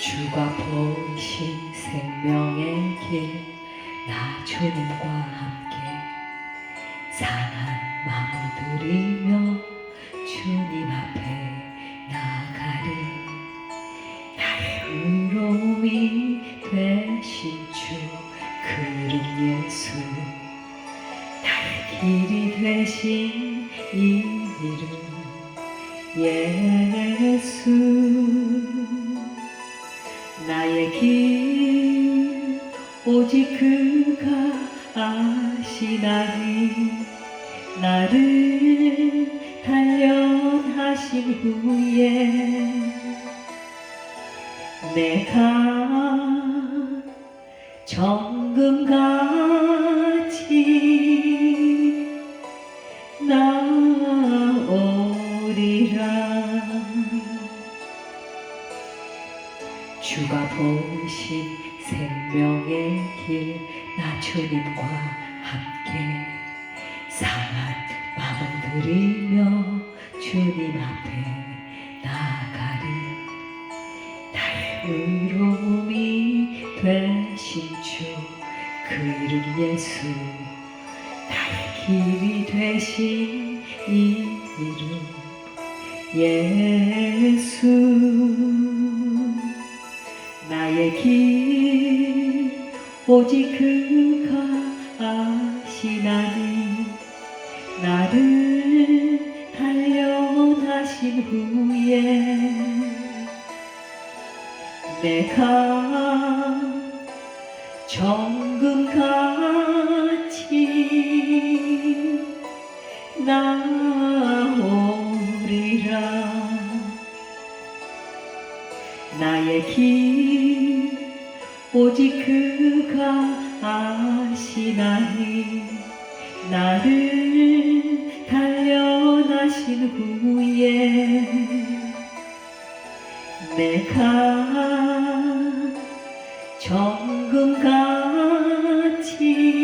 주가 보이신 생명의 길, 나 주님과 함께 마음을 들이며 주님 앞에 나가리. 나의 의로움이 되신 주 그름 예수. 나의 길이 되신 이 이름 예수 오직 그가 아시나니 나를 단련하신 후에 내가 정금같이 주가 보이신 생명의 길 나 주님과 함께 상한 마음 들이며 주님 앞에 나가리. 나의 의로움이 되신 주 그 이름 예수. 나의 길이 되신 이 이름 예수 나의 길 오직 그가 아시나니 나를 단련하신 후에 내가 정금같이 나 나의 길 오직 그가 아시나니. 나를 단련하신 후에 내가 정금같이